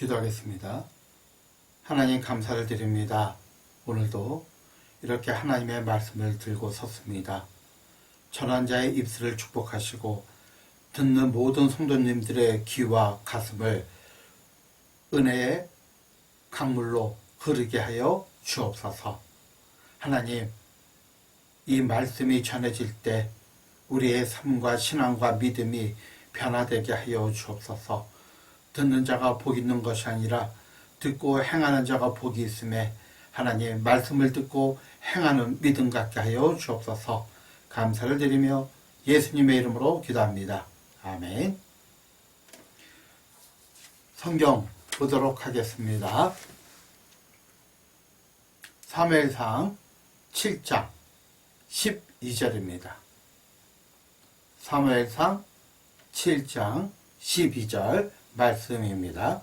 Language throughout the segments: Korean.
기도하겠습니다. 하나님 감사를 드립니다. 오늘도 이렇게 하나님의 말씀을 들고 섰습니다. 전환자의 입술을 축복하시고 듣는 모든 성도님들의 귀와 가슴을 은혜의 강물로 흐르게 하여 주옵소서. 하나님, 이 말씀이 전해질 때 우리의 삶과 신앙과 믿음이 변화되게 하여 주옵소서. 듣는 자가 복 있는 것이 아니라 듣고 행하는 자가 복이 있음에 하나님 말씀을 듣고 행하는 믿음 갖게 하여 주옵소서. 감사를 드리며 예수님의 이름으로 기도합니다. 아멘. 성경 보도록 하겠습니다. 3회상 7장 12절입니다. 3회상 7장 12절 말씀입니다.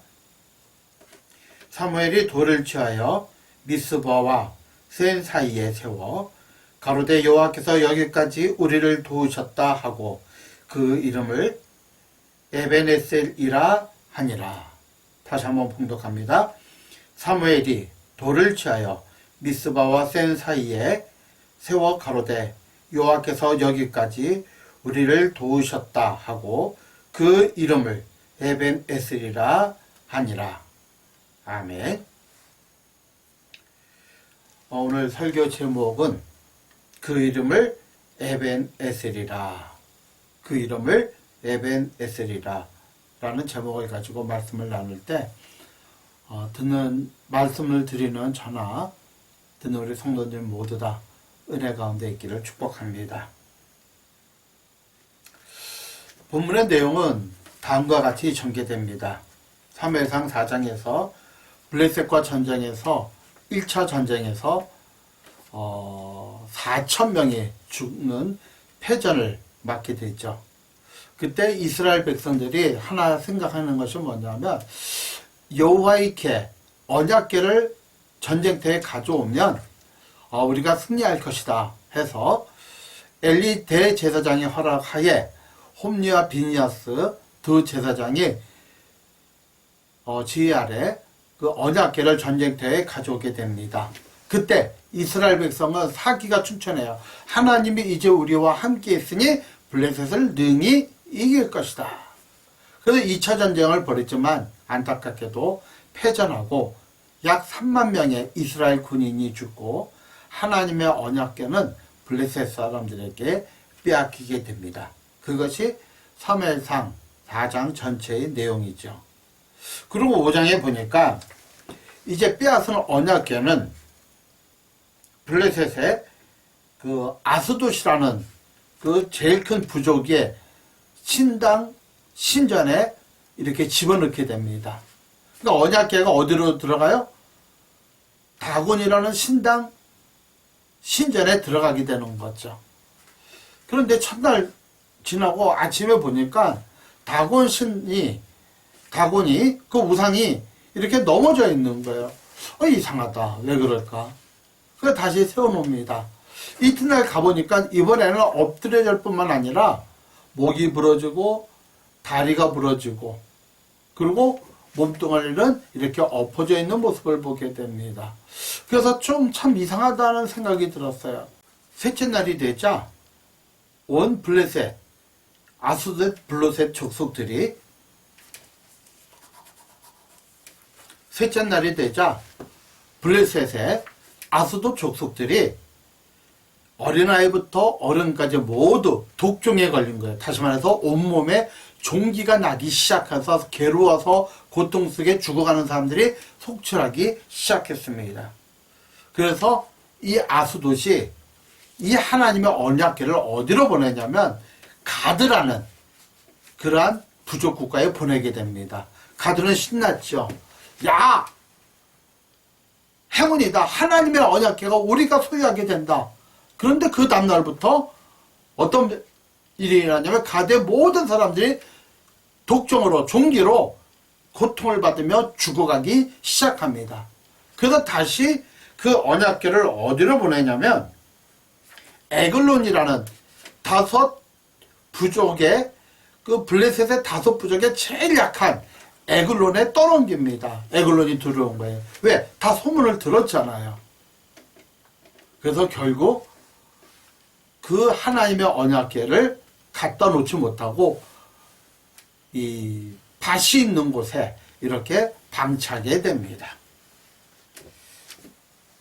사무엘이 돌을 취하여 미스바와 센 사이에 세워 가로대 여호와께서 여기까지 우리를 도우셨다 하고 그 이름을 에베네셀이라 하니라. 다시 한번 봉독합니다. 사무엘이 돌을 취하여 미스바와 센 사이에 세워 가로대 여호와께서 여기까지 우리를 도우셨다 하고 그 이름을 에벤 에스리라 하니라. 아멘. 어, 오늘 설교 제목은 그 이름을 에벤 에스리라. 그 이름을 에벤 에스리라. 라는 제목을 가지고 말씀을 나눌 때, 어, 듣는, 말씀을 드리는 전화, 듣는 우리 성도님 모두 다 은혜 가운데 있기를 축복합니다. 본문의 내용은 다음과 같이 전개됩니다. 3회상 4장에서 블레셋과 전쟁에서 1차 전쟁에서 어, 4천 명이 죽는 패전을 맞게 되죠. 그때 이스라엘 백성들이 하나 생각하는 것이 뭐냐면 여호와의께 언약궤를 전쟁터에 가져오면 어, 우리가 승리할 것이다 해서 엘리 대제사장의 허락하에 홈리와 비니아스 두 제사장이 어, 지휘 아래 그 언약궤를 전쟁터에 가져오게 됩니다. 그때 이스라엘 백성은 사기가 춘천해요. 하나님이 이제 우리와 함께 있으니 블레셋을 능히 이길 것이다. 그래서 2차 전쟁을 벌였지만 안타깝게도 패전하고 약 3만 명의 이스라엘 군인이 죽고 하나님의 언약궤는 블레셋 사람들에게 빼앗기게 됩니다. 그것이 3회상 4장 전체의 내용이죠. 그리고 5장에 보니까 이제 빼앗은 언약궤는 블레셋의 그 아스돗이라는 그 제일 큰 부족의 신당 신전에 이렇게 집어넣게 됩니다. 그러니까 언약궤가 어디로 들어가요? 다곤이라는 신당 신전에 들어가게 되는 거죠. 그런데 첫날 지나고 아침에 보니까 다곤 신이 다곤이 그 우상이 이렇게 넘어져 있는 거예요. 어, 이상하다. 왜 그럴까? 그래 다시 세워놓습니다. 이튿날 가보니까 이번에는 엎드려질 뿐만 아니라 목이 부러지고 다리가 부러지고 그리고 몸뚱아리는 이렇게 엎어져 있는 모습을 보게 됩니다. 그래서 좀 참 이상하다는 생각이 들었어요. 셋째 날이 되자 온 블레셋, 아수셋, 블로셋 족속들이 셋째 날이 되자 블레셋의 아수도 족속들이 어린아이부터 어른까지 모두 독종에 걸린 거예요. 다시 말해서 온몸에 종기가 나기 시작해서 괴로워서 고통 속에 죽어가는 사람들이 속출하기 시작했습니다. 그래서 이 아수도시 이 하나님의 언약궤를 어디로 보내냐면 가드라는 그러한 부족 국가에 보내게 됩니다. 가드는 신났죠. 야! 행운이다. 하나님의 언약궤가 우리가 소유하게 된다. 그런데 그 다음날부터 어떤 일이 일어나냐면 가대 모든 사람들이 독종으로 종기로 고통을 받으며 죽어가기 시작합니다. 그래서 다시 그 언약궤를 어디로 보내냐면 에글론이라는 다섯 부족의 그 블레셋의 다섯 부족의 제일 약한 에글론에 떠넘깁니다. 에글론이 들어온 거예요. 왜? 다 소문을 들었잖아요. 그래서 결국 그 하나님의 언약계를 갖다 놓지 못하고 이 밭이 있는 곳에 이렇게 방치하게 됩니다.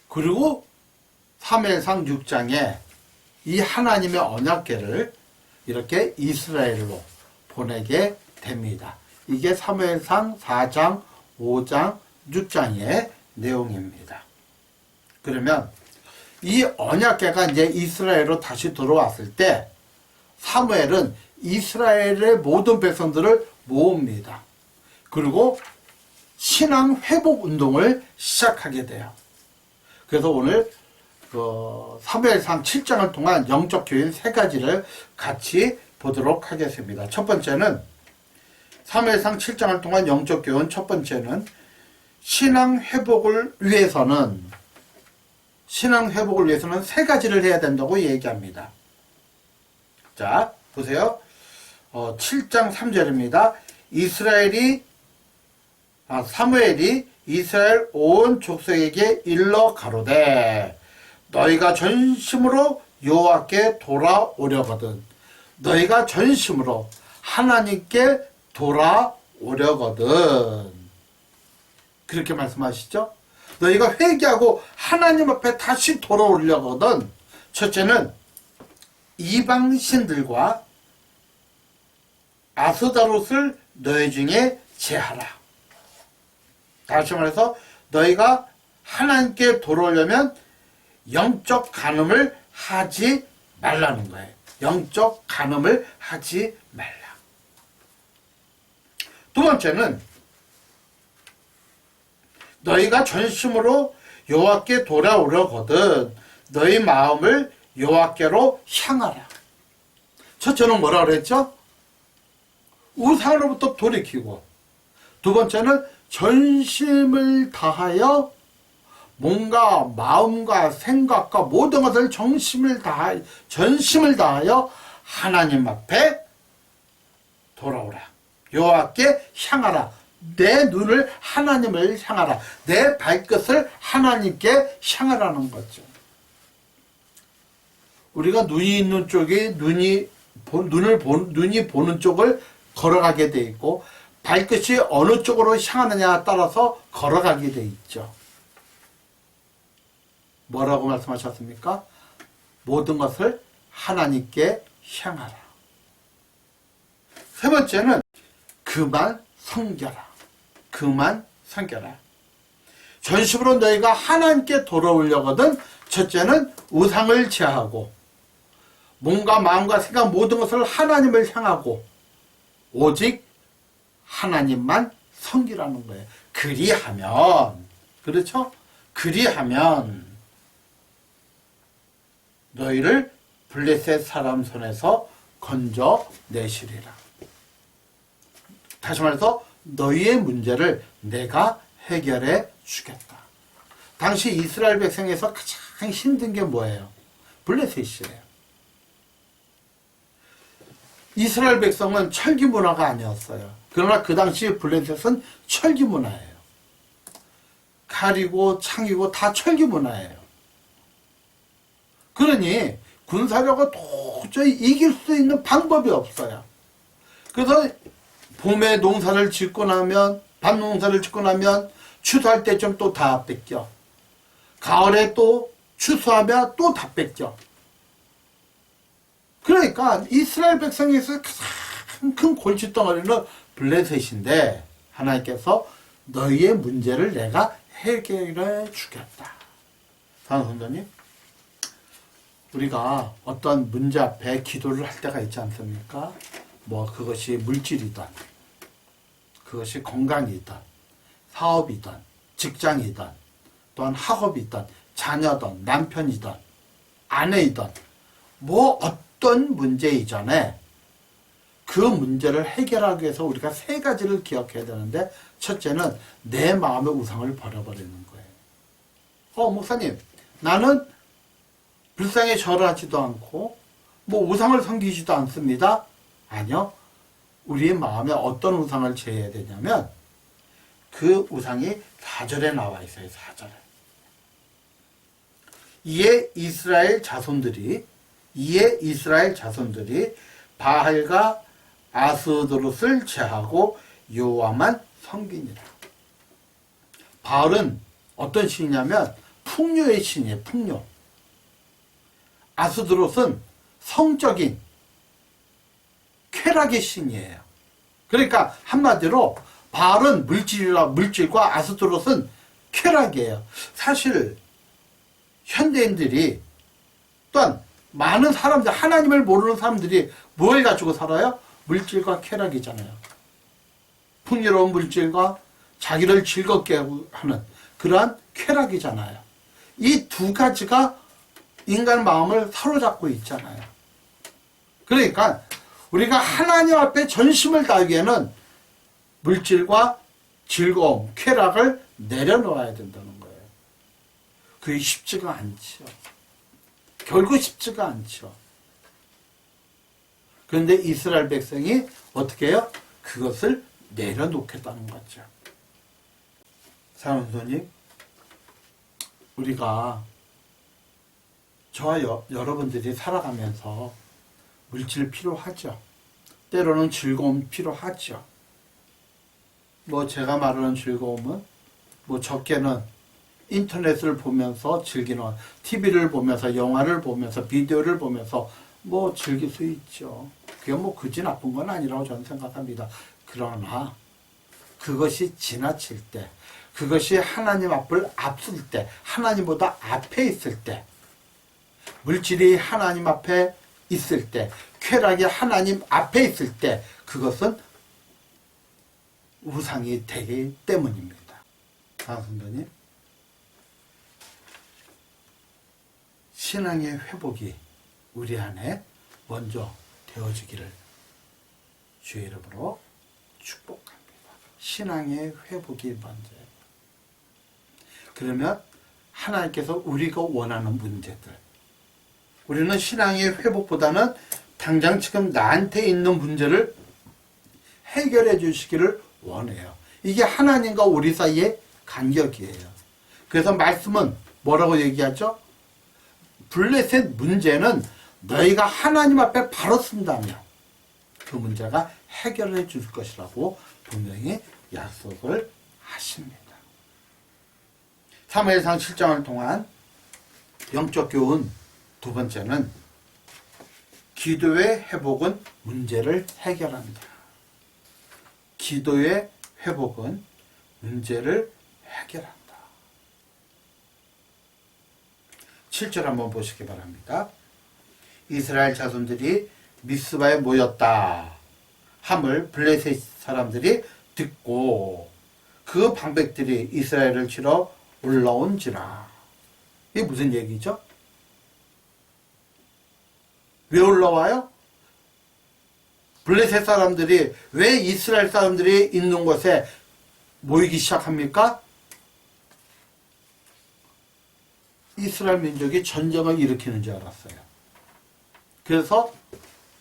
그리고 3일상 6장에 이 하나님의 언약계를 이렇게 이스라엘로 보내게 됩니다. 이게 3일상 4장, 5장, 6장의 내용입니다. 그러면 이 언약계가 이제 이스라엘로 다시 들어왔을 때 사무엘은 이스라엘의 모든 백성들을 모읍니다. 그리고 신앙 회복 운동을 시작하게 돼요. 그래서 오늘 그 사무엘상 7장을 통한 영적 교인 세 가지를 같이 보도록 하겠습니다. 첫 번째는 사무엘상 7장을 통한 영적 교훈 첫 번째는 신앙 회복을 위해서는 신앙 회복을 위해서는 세 가지를 해야 된다고 얘기합니다. 자, 보세요. 어, 7장 3절입니다. 이스라엘이 아, 사무엘이 이스라엘 온 족속에게 일러 가로되 너희가 전심으로 여호와께 돌아오려거든 너희가 전심으로 하나님께 돌아오려거든 그렇게 말씀하시죠? 너희가 회개하고 하나님 앞에 다시 돌아오려거든 첫째는 이방신들과 아스다롯을 너희 중에 제하라. 다시 말해서 너희가 하나님께 돌아오려면 영적 간음을 하지 말라는 거예요. 영적 간음을 하지 말라. 두 번째는 너희가 전심으로 여호와께 돌아오려거든 너희 마음을 여호와께로 향하라. 첫째는 뭐라 그랬죠? 우상으로부터 돌이키고 두 번째는 전심을 다하여 뭔가 마음과 생각과 모든 것을 정심을 다하 전심을 다하여 하나님 앞에 돌아오라. 여호와께 향하라. 내 눈을 하나님을 향하라. 내 발끝을 하나님께 향하라는 거죠. 우리가 눈이 있는 쪽이 눈이 보- 눈을 본 눈이 보는 쪽을 걸어가게 돼 있고 발끝이 어느 쪽으로 향하느냐에 따라서 걸어가게 돼 있죠. 뭐라고 말씀하셨습니까? 모든 것을 하나님께 향하라. 세 번째는 그만 섬겨라. 그만 섬겨라. 전심으로 너희가 하나님께 돌아오려거든 첫째는 우상을 제하고 몸과 마음과 생각 모든 것을 하나님을 향하고 오직 하나님만 섬기라는 거예요. 그리하면 그렇죠? 그리하면 너희를 블레셋 사람 손에서 건져 내시리라. 다시 말해서 너희의 문제를 내가 해결해 주겠다. 당시 이스라엘 백성에서 가장 힘든 게 뭐예요? 블레셋이에요. 이스라엘 백성은 철기 문화가 아니었어요. 그러나 그 당시 블레셋은 철기 문화예요. 칼이고 창이고 다 철기 문화예요. 그러니 군사력을 도저히 이길 수 있는 방법이 없어요. 그래서 봄에 농사를 짓고 나면 밭 농사를 짓고 나면 추수할 때쯤 또 다 뺏겨. 가을에 또 추수하면 또 다 뺏겨. 그러니까 이스라엘 백성에서 가장 큰 골칫덩어리는 블레셋인데 하나님께서 너희의 문제를 내가 해결해 주겠다. 사랑 성도님, 우리가 어떤 문제 앞에 기도를 할 때가 있지 않습니까? 뭐 그것이 물질이든 그것이 건강이든 사업이든 직장이든 또한 학업이든 자녀든 남편이든 아내이든 뭐 어떤 문제 이전에 그 문제를 해결하기 위해서 우리가 세 가지를 기억해야 되는데 첫째는 내 마음의 우상을 버려버리는 거예요. 어 목사님 나는 불쌍히 절하지도 않고 뭐 우상을 섬기지도 않습니다. 아니요. 우리의 마음에 어떤 우상을 제해야 되냐면 그 우상이 4절에 나와 있어요. 4절에. 이에 이스라엘 자손들이 이에 이스라엘 자손들이 바알과 아스도롯을 제하고 여호와만 섬기니라. 바알은 어떤 신이냐면 풍요의 신이에요. 풍요. 아스드롯은 성적인 쾌락의 신이에요. 그러니까 한마디로 바알은 물질이라 물질과 아스드롯은 쾌락이에요. 사실 현대인들이 또한 많은 사람들 하나님을 모르는 사람들이 뭘 가지고 살아요? 물질과 쾌락이잖아요. 풍요로운 물질과 자기를 즐겁게 하는 그러한 쾌락이잖아요. 이 두 가지가 인간 마음을 사로잡고 있잖아요. 그러니까 우리가 하나님 앞에 전심을 다하기에는 물질과 즐거움, 쾌락을 내려놓아야 된다는 거예요. 그게 쉽지가 않죠. 결국 쉽지가 않죠. 그런데 이스라엘 백성이 어떻게 해요? 그것을 내려놓겠다는 거죠. 사랑하는 손님, 우리가 저와 여, 여러분들이 살아가면서 물질 필요하죠. 때로는 즐거움 필요하죠. 뭐 제가 말하는 즐거움은 뭐 적게는 인터넷을 보면서 즐기는 TV를 보면서 영화를 보면서 비디오를 보면서 뭐 즐길 수 있죠. 그게 뭐 그지 나쁜 건 아니라고 저는 생각합니다. 그러나 그것이 지나칠 때, 그것이 하나님 앞을 앞설 때, 하나님보다 앞에 있을 때, 물질이 하나님 앞에 있을 때, 쾌락이 하나님 앞에 있을 때, 그것은 우상이 되기 때문입니다. 사선도님, 신앙의 회복이 우리 안에 먼저 되어지기를 주의 이름으로 축복합니다. 신앙의 회복이 먼저예요. 그러면 하나님께서 우리가 원하는 문제들, 우리는 신앙의 회복보다는 당장 지금 나한테 있는 문제를 해결해 주시기를 원해요. 이게 하나님과 우리 사이의 간격이에요. 그래서 말씀은 뭐라고 얘기하죠? 블레셋 문제는 너희가 하나님 앞에 바로 쓴다면 그 문제가 해결해 줄 것이라고 분명히 약속을 하십니다. 3회상 7장을 통한 영적 교훈 두 번째는 기도의 회복은 문제를 해결한다. 기도의 회복은 문제를 해결한다. 7절 한번 보시기 바랍니다. 이스라엘 자손들이 미스바에 모였다. 함을 블레셋 사람들이 듣고 그 방백들이 이스라엘을 치러 올라온지라. 이게 무슨 얘기죠? 왜 올라와요? 블레셋 사람들이 왜 이스라엘 사람들이 있는 곳에 모이기 시작합니까? 이스라엘 민족이 전쟁을 일으키는 줄 알았어요. 그래서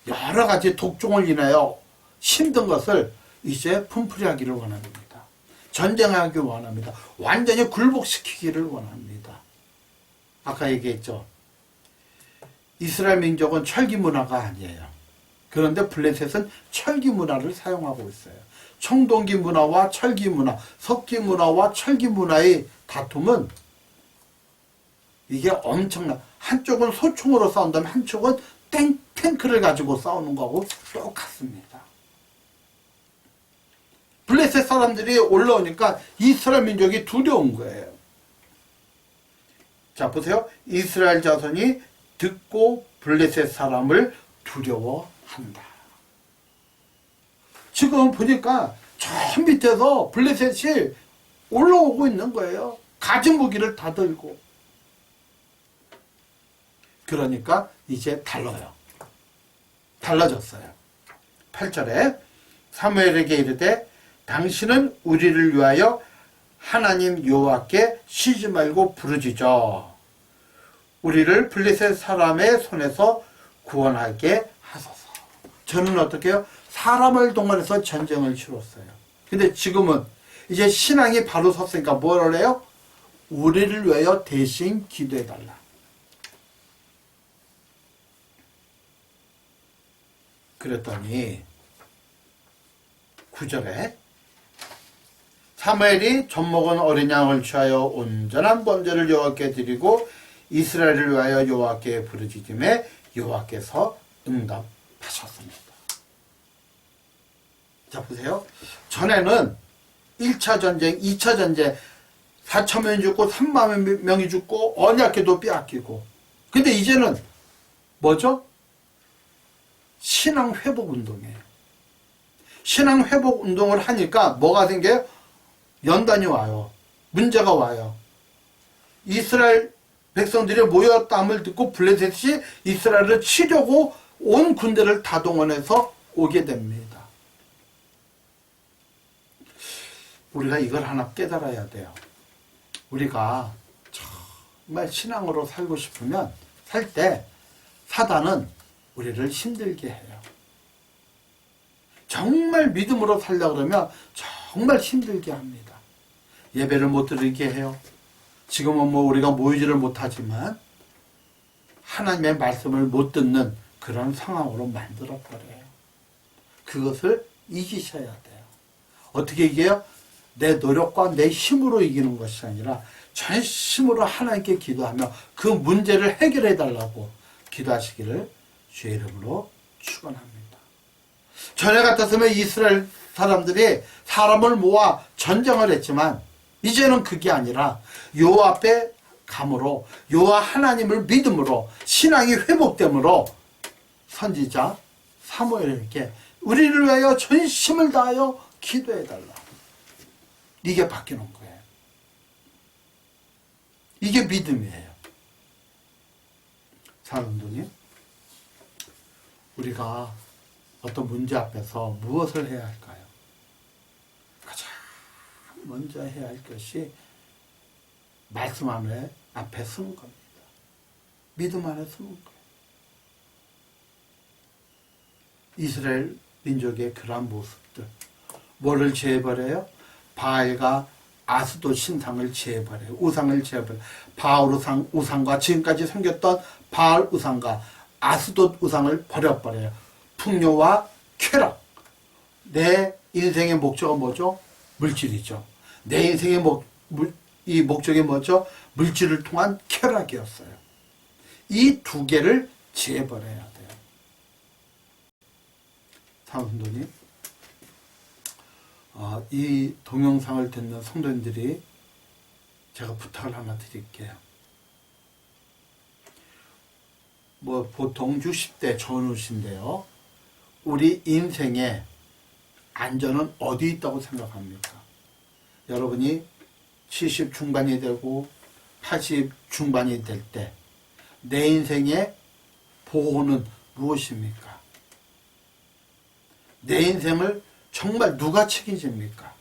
여러 가지 독종을 인하여 힘든 것을 이제 품풀이하기를 원합니다. 전쟁하기 원합니다. 완전히 굴복시키기를 원합니다. 아까 얘기했죠. 이스라엘 민족은 철기 문화가 아니에요. 그런데 블레셋은 철기 문화를 사용하고 있어요. 청동기 문화와 철기 문화, 석기 문화와 철기 문화의 다툼은 이게 엄청나. 한쪽은 소총으로 싸운다면 한쪽은 탱, 탱크를 가지고 싸우는 거하고 똑같습니다. 블레셋 사람들이 올라오니까 이스라엘 민족이 두려운 거예요. 자, 보세요. 이스라엘 자손이 듣고 블레셋 사람을 두려워한다. 지금 보니까 저 밑에서 블레셋이 올라오고 있는 거예요. 가진 무기를 다 들고. 그러니까 이제 달라요. 달라졌어요. 8절에 사무엘에게 이르되 당신은 우리를 위하여 하나님 여호와께 쉬지 말고 부르짖어 우리를 블레셋 사람의 손에서 구원하게 하소서. 저는 어떻게 해요? 사람을 동원해서 전쟁을 치렀어요. 근데 지금은 이제 신앙이 바로 섰으니까 뭐를 해요? 우리를 위하여 대신 기도해달라. 그랬더니 구절에 사무엘이 젖먹은 어린 양을 취하여 온전한 번제를 여호와께 드리고 이스라엘을 위하여 여호와께 부르짖음에 여호와께서 응답하셨습니다. 자 보세요. 전에는 1차 전쟁, 2차 전쟁 4천 명이 죽고 3만 명이 죽고 언약궤도 빼앗기고 근데 이제는 뭐죠? 신앙 회복 운동이에요. 신앙 회복 운동을 하니까 뭐가 생겨요? 연단이 와요. 문제가 와요. 이스라엘 백성들이 모였다함을 듣고 블레셋이 이스라엘을 치려고 온 군대를 다 동원해서 오게 됩니다. 우리가 이걸 하나 깨달아야 돼요. 우리가 정말 신앙으로 살고 싶으면 살 때 사단은 우리를 힘들게 해요. 정말 믿음으로 살려 그러면 정말 힘들게 합니다. 예배를 못 드리게 해요. 지금은 뭐 우리가 모이지를 못하지만 하나님의 말씀을 못 듣는 그런 상황으로 만들어 버려요. 그것을 이기셔야 돼요. 어떻게 이겨요? 내 노력과 내 힘으로 이기는 것이 아니라 전심으로 하나님께 기도하며 그 문제를 해결해 달라고 기도하시기를 주의 이름으로 축원합니다. 전에 같았으면 이스라엘 사람들이 사람을 모아 전쟁을 했지만 이제는 그게 아니라 요 앞에 감으로 요와 하나님을 믿음으로 신앙이 회복됨으로 선지자 사무엘에게 우리를 위하여 전심을 다하여 기도해 달라. 이게 바뀌는 거예요. 이게 믿음이에요. 사람들이 우리가 어떤 문제 앞에서 무엇을 해야 할까요? 먼저 해야 할 것이 말씀 안에 앞에 서는 겁니다. 믿음 안에 서는 거예요. 이스라엘 민족의 그러한 모습들. 뭐를 제해버려요? 바알과 아스도 신상을 제해버려요. 우상을 제해버려요. 바알 우상, 우상과 지금까지 생겼던 바알 우상과 아스돗 우상을 버려버려요. 풍요와 쾌락. 내 인생의 목적은 뭐죠? 물질이죠. 내 인생의 목, 물, 이 목적이 뭐죠? 물질을 통한 쾌락이었어요. 이 두 개를 지해버려야 돼요. 사원도님, 어, 이 동영상을 듣는 성도님들이 제가 부탁을 하나 드릴게요. 뭐 보통 60대 전후신데요. 우리 인생의 안전은 어디 있다고 생각합니까? 여러분이 70 중반이 되고 80 중반이 될 때 내 인생의 보호는 무엇입니까? 내 인생을 정말 누가 책임집니까?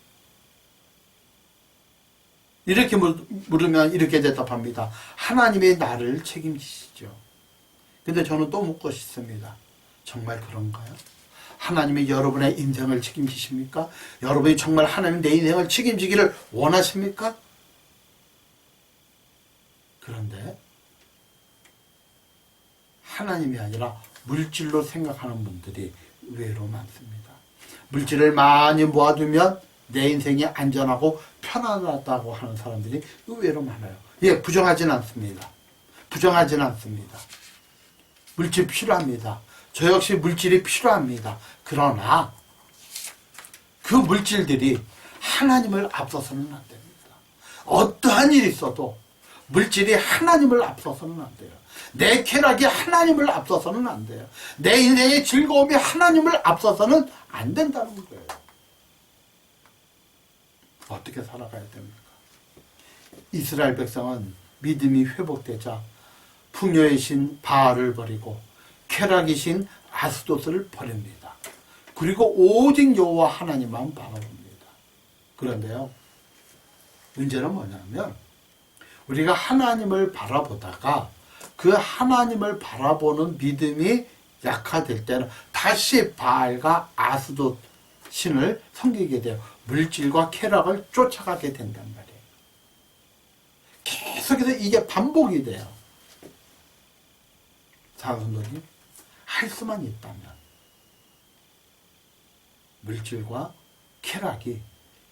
이렇게 물- 물으면 이렇게 대답합니다. 하나님이 나를 책임지시죠. 근데 저는 또 묻고 싶습니다. 정말 그런가요? 하나님이 여러분의 인생을 책임지십니까? 여러분이 정말 하나님 내 인생을 책임지기를 원하십니까? 그런데 하나님이 아니라 물질로 생각하는 분들이 의외로 많습니다. 물질을 많이 모아두면 내 인생이 안전하고 편안하다고 하는 사람들이 의외로 많아요. 예, 부정하진 않습니다. 부정하진 않습니다. 물질 필요합니다. 저 역시 물질이 필요합니다. 그러나 그 물질들이 하나님을 앞서서는 안 됩니다. 어떠한 일이 있어도 물질이 하나님을 앞서서는 안 돼요. 내 쾌락이 하나님을 앞서서는 안 돼요. 내 인생의 즐거움이 하나님을 앞서서는 안 된다는 거예요. 어떻게 살아가야 됩니까? 이스라엘 백성은 믿음이 회복되자 풍요의 신 바알을 버리고 쾌락이신 아스도스를 버립니다. 그리고 오직 여호와 하나님만 바라봅니다. 그런데요. 문제는 뭐냐면 우리가 하나님을 바라보다가 그 하나님을 바라보는 믿음이 약화될 때는 다시 바알과 아스도 신을 섬기게 돼요. 물질과 쾌락을 쫓아가게 된단 말이에요. 계속해서 이게 반복이 돼요. 사성도님, 할 수만 있다면 물질과 쾌락이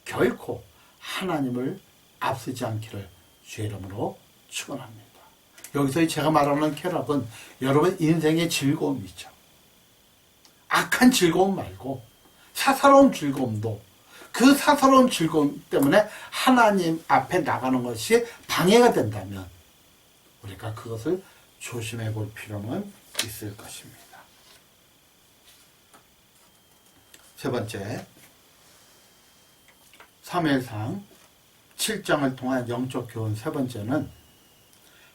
결코 하나님을 앞서지 않기를 주의 이름으로 축원합니다. 여기서 제가 말하는 쾌락은 여러분 인생의 즐거움이죠. 악한 즐거움 말고 사사로운 즐거움도 그 사사로운 즐거움 때문에 하나님 앞에 나가는 것이 방해가 된다면 우리가 그것을 조심해 볼 필요는 있을 것입니다. 세 번째, 3일상 7장을 통한 영적 교훈 세 번째는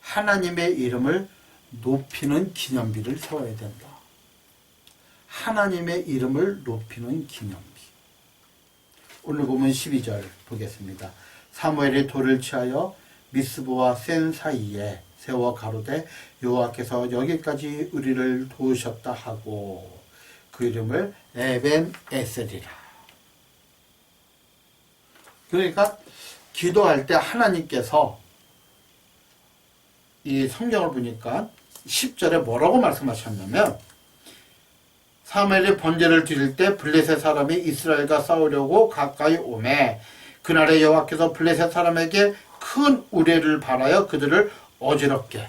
하나님의 이름을 높이는 기념비를 세워야 된다. 하나님의 이름을 높이는 기념비. 오늘 보면 12절 보겠습니다. 사무엘이 돌을 취하여 미스보와 센 사이에 세워 가로되 여호와께서 여기까지 우리를 도우셨다 하고 그 이름을 에벤 에셀이라. 그러니까 기도할 때 하나님께서 이 성경을 보니까 10절에 뭐라고 말씀하셨냐면 사무엘이 번제를 드릴 때 블레셋 사람이 이스라엘과 싸우려고 가까이 오매 그날에 여호와께서 블레셋 사람에게 큰 우레를 발하여 그들을 어지럽게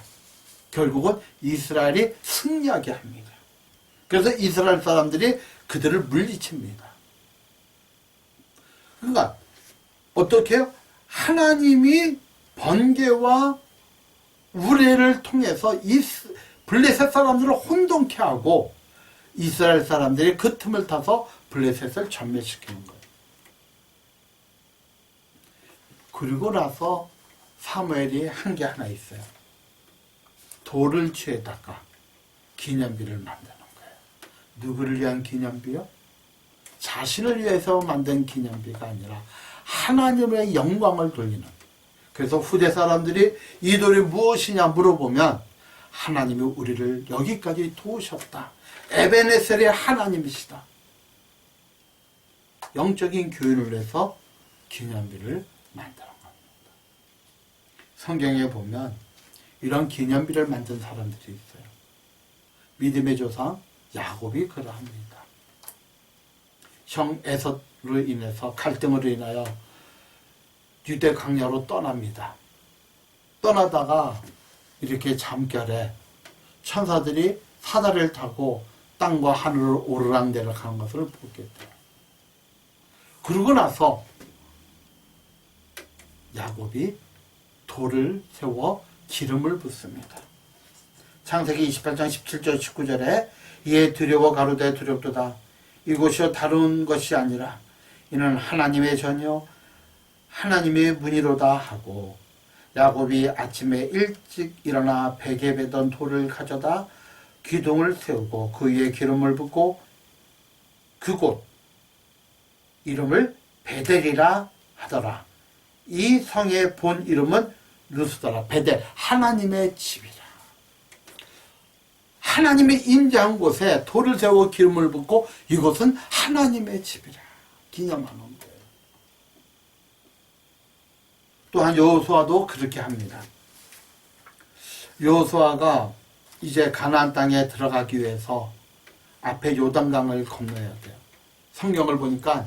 결국은 이스라엘이 승리하게 합니다. 그래서 이스라엘 사람들이 그들을 물리칩니다. 그러니까 어떻게 해요? 하나님이 번개와 우레를 통해서 이 블레셋 사람들을 혼동케 하고 이스라엘 사람들이 그 틈을 타서 블레셋을 전멸시키는 거예요. 그리고 나서 사무엘이 한 게 하나 있어요. 돌을 취에다가 기념비를 거예요. 누구를 위한 기념비요? 자신을 위해서 만든 기념비가 아니라 하나님의 영광을 돌리는. 그래서 후대 사람들이 이 돌이 무엇이냐 물어보면 하나님이 우리를 여기까지 도우셨다. 에베네셀의 하나님이시다. 영적인 교훈을 해서 기념비를 만드는 겁니다. 성경에 보면 이런 기념비를 만든 사람들이 있어요. 믿음의 조상 야곱이 그러합니다. 형 에서로 인해서 갈등으로 인하여 유대 강야로 떠납니다. 떠나다가 이렇게 잠결에 천사들이 사다리를 타고 땅과 하늘을 오르락내락 하는 것을 보게 돼요. 그러고 나서 야곱이 돌을 세워 기름을 붓습니다. 창세기 28장 17절 19절에 이에 두려워 가로되 두렵도다. 이곳이 다른 것이 아니라 이는 하나님의 전요 하나님의 문이로다 하고 야곱이 아침에 일찍 일어나 베개 베던 돌을 가져다 기둥을 세우고 그 위에 기름을 붓고 그곳 이름을 베델이라 하더라. 이 성의 본 이름은 루스더라. 베델 하나님의 집이라. 하나님의 임재한 곳에 돌을 세우고 기름을 붓고 이곳은 하나님의 집이라. 기념하는 거예요. 또한 여호수아도 그렇게 합니다. 여호수아가 이제 가나안 땅에 들어가기 위해서 앞에 요단강을 건너야 돼요. 성경을 보니까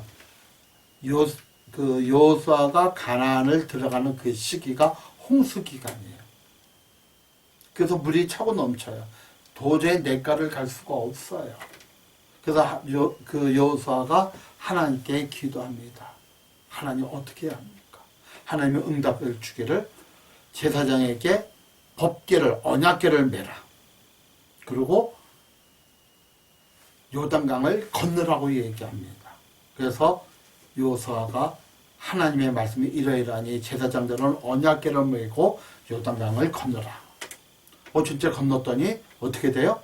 요, 그 여호수아가 가나안을 들어가는 그 시기가 홍수 기간이에요. 그래서 물이 차고 넘쳐요. 도저히 내가를 갈 수가 없어요. 그래서 요, 그 여호수아가 하나님께 기도합니다. 하나님 어떻게 합니까? 하나님의 응답을 주기를 제사장에게 법계를 언약계를 매라. 그리고 요단강을 건너라고 얘기합니다. 그래서 요수아가 하나님의 말씀이 이러이러하니 제사장들은 언약계를 메고 요단강을 건너라. 어 진짜 건넜더니 어떻게 돼요?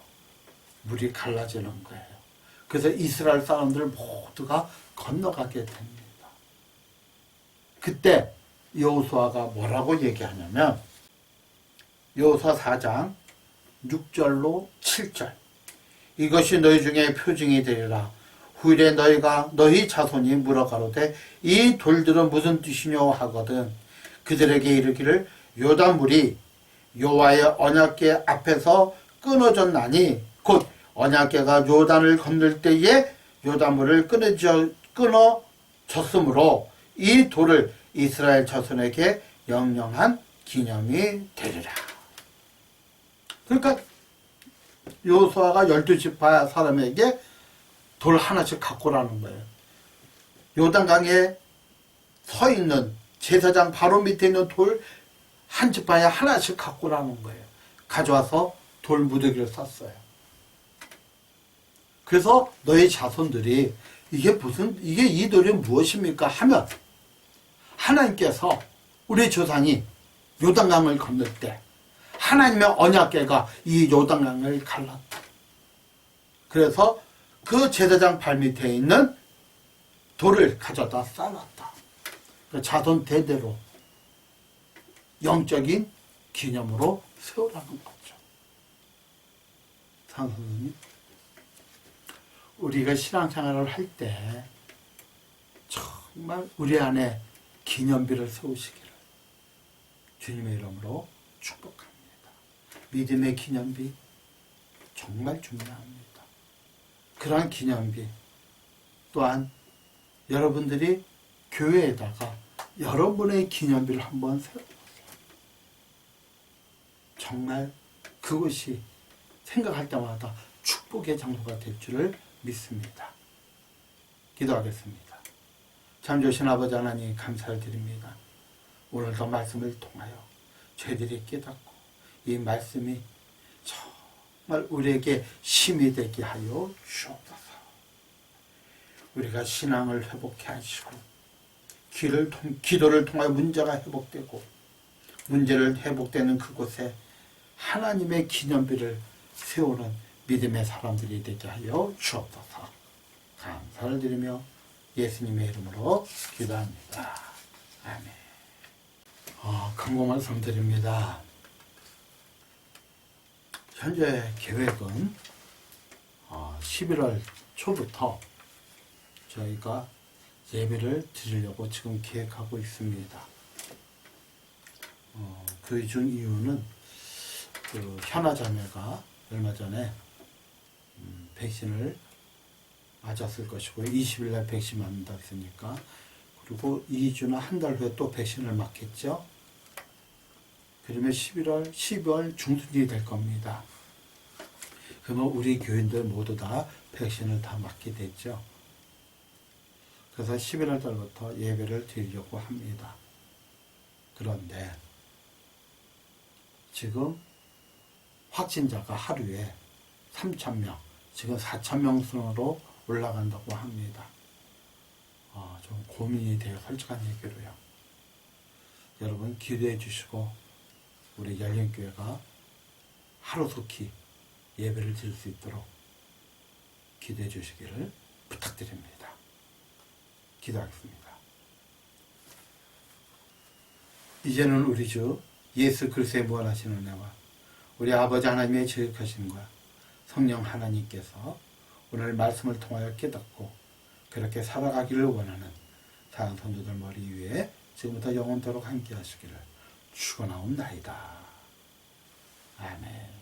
물이 갈라지는 거예요. 그래서 이스라엘 사람들 모두가 건너가게 됩니다. 그때 여호수아가 뭐라고 얘기하냐면 여호수아 4장 6절로 7절 이것이 너희 중에 표징이 되리라 후일에 너희가 너희 자손이 물어가로되 이 돌들은 무슨 뜻이뇨 하거든 그들에게 이르기를 요단 물이 여호와의 언약궤 앞에서 끊어졌나니 곧 언약궤가 요단을 건널 때에 요단물을 끊어져 끊어졌으므로 이 돌을 이스라엘 자손에게 영영한 기념이 되리라. 그러니까 요수아가 열두 지파 사람에게 돌 하나씩 갖고 라는 거예요. 요단강에 서 있는 제사장 바로 밑에 있는 돌 한 지파에 하나씩 갖고 라는 거예요. 가져와서 돌 무더기를 쌌어요. 그래서 너희 자손들이 이게 무슨 이게 이 돌이 무엇입니까 하면 하나님께서 우리 조상이 요단강을 건널 때 하나님의 언약궤가 이 요단강을 갈랐다. 그래서 그 제사장 발 밑에 있는 돌을 가져다 쌓았다. 그 자손 대대로 영적인 기념으로 세우라는 거 죠. 상선생님, 우리가 신앙생활을 할 때 정말 우리 안에 기념비를 세우시기를 주님의 이름으로 축복합니다. 믿음의 기념비 정말 중요합니다. 그러한 기념비 또한 여러분들이 교회에다가 여러분의 기념비를 한번 세워보세요. 정말 그것이 생각할 때마다 축복의 장소가 될 줄을 믿습니다. 기도하겠습니다. 참 좋으신 아버지 하나님 감사를 드립니다. 오늘도 말씀을 통하여 저희들이 깨닫고 이 말씀이 정말 우리에게 힘이 되게 하여 주옵소서. 우리가 신앙을 회복해 하시고 기를 통, 기도를 통하여 문제가 회복되고 문제를 회복되는 그곳에 하나님의 기념비를 세우는 믿음의 사람들이 되게 하여 주옵소서. 감사를 드리며 예수님의 이름으로 기도합니다. 아멘. 어, 강고 말씀드립니다. 현재 계획은 어, 11월 초부터 저희가 예배를 드리려고 지금 계획하고 있습니다. 어, 그중 이유는 그 현아 자매가 얼마 전에 음, 백신을 맞았을 것이고 20일 날 백신 맞는다 했으니까 그리고 2주나 한 달 후에 또 백신을 맞겠죠. 그러면 11월 12월 중순이 될 겁니다. 그러면 우리 교인들 모두 다 백신을 다 맞게 됐죠. 그래서 11월 달부터 예배를 드리려고 합니다. 그런데 지금 확진자가 하루에 3,000명, 지금 4,000명 순으로 올라간다고 합니다. 어, 좀 고민이 돼요. 솔직한 얘기로요. 여러분 기도해 주시고 우리 열린교회가 하루속히 예배를 드릴 수 있도록 기도해 주시기를 부탁드립니다. 기도하겠습니다. 이제는 우리 주 예수 그리스도의 무한하신 은혜와 우리 아버지 하나님의 지극하심과 성령 하나님께서 오늘 말씀을 통하여 깨닫고 그렇게 살아가기를 원하는 사랑 성도들 머리 위에 지금부터 영원토록 함께 하시기를 축원하옵나이다. 아멘.